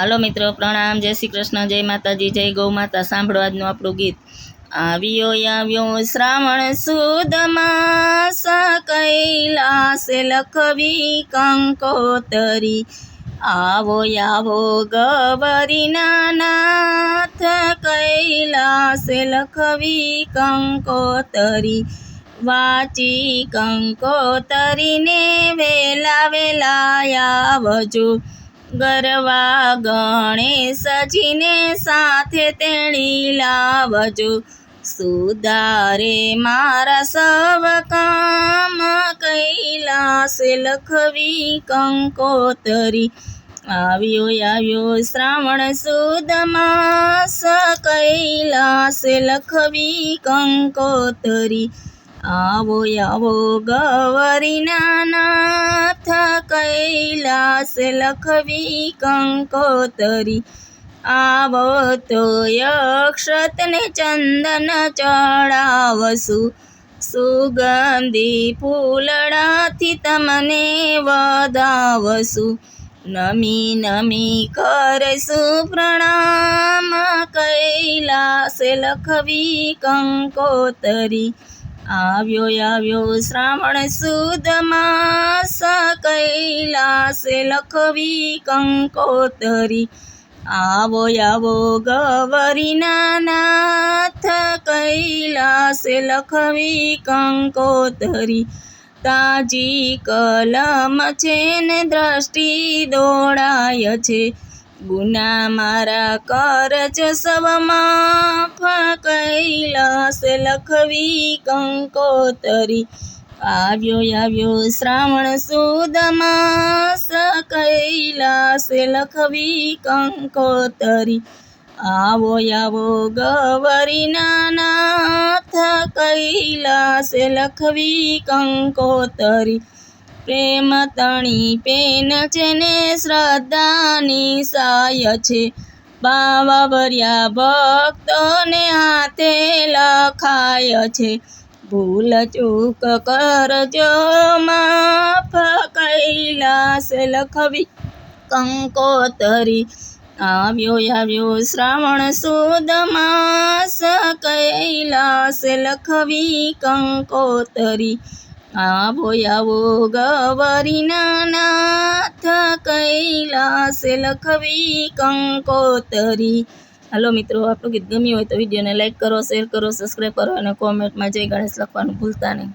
હાલો મિત્રો, પ્રણામ, જય શ્રી કૃષ્ણ, જય માતાજી, જય ગૌ માતા, સાંભળો આજનું આપણું ગીત. આવ્યો આવ્યો શ્રાવણ સુદ માસ કૈલાસ લખવી કંકોતરી. આવો આવો ગવરીના નાથ કૈલાસ લખવી કંકોતરી. વાચી કંકોતરીને વેલા વેલા આવજો. ગરવા ગણેશજીને સાથે તેણી લાવજો. સુધારે મારા સવ કામ કૈલાસ લખવી કંકોતરી. આવ્યો આવ્યો શ્રાવણ સુદ માસ કૈલાસે લખવી કંકોતરી. આવો આવો ગવરીના નાથ કૈલાસે લખવી કંકોતરી. આવો તો યક્ષતને ચંદન ચડાવશું. સુગંધી ફૂલડાથી તમને વધાવશું નમી નમી કરશું પ્રણામ. કૈલાસ લખવી કંકોતરી. આવ્યો આવ્યો શ્રાવણ સુદ માસ કૈલાસે લખવી કંકોતરી. આવો આવો ગવરીના નાથ કૈલાસે લખવી કંકોતરી. તાજી કલમ છે ને દ્રષ્ટિ દોડાય છે. ગુના મારા કરજ સવ માફ કૈલાસે લખવી કંકોતરી. આવ્યો આવ્યો શ્રાવણ સુદ માસ કૈલાસે લખવી કંકોતરી. આવો આવો ગવરી નાનાથ કૈલાસ લખવી કંકોતરી. પ્રેમ તણી પેન છે ને શ્રદ્ધાની સાય છે. બાવા ભર્યા ભક્તોને હાથે લખાય છે. ભૂલ ચૂક કરજો, માફ કૈલાસ લખવી. કંકોતરી આવ્યો આવ્યો શ્રાવણ સુદ માસ, કૈલાસે લખવી. કંકોતરી આવો આવો ગવરીના નાથ કૈલાસે લખવી કંકોતરી. હાલો મિત્રો, આપણું ગીત ગમ્યું હોય તો વિડીયોને લાઈક કરો, શેર કરો, સબસ્ક્રાઈબ કરો અને કોમેન્ટમાં જય ગણેશ લખવાનું ભૂલતા નહીં.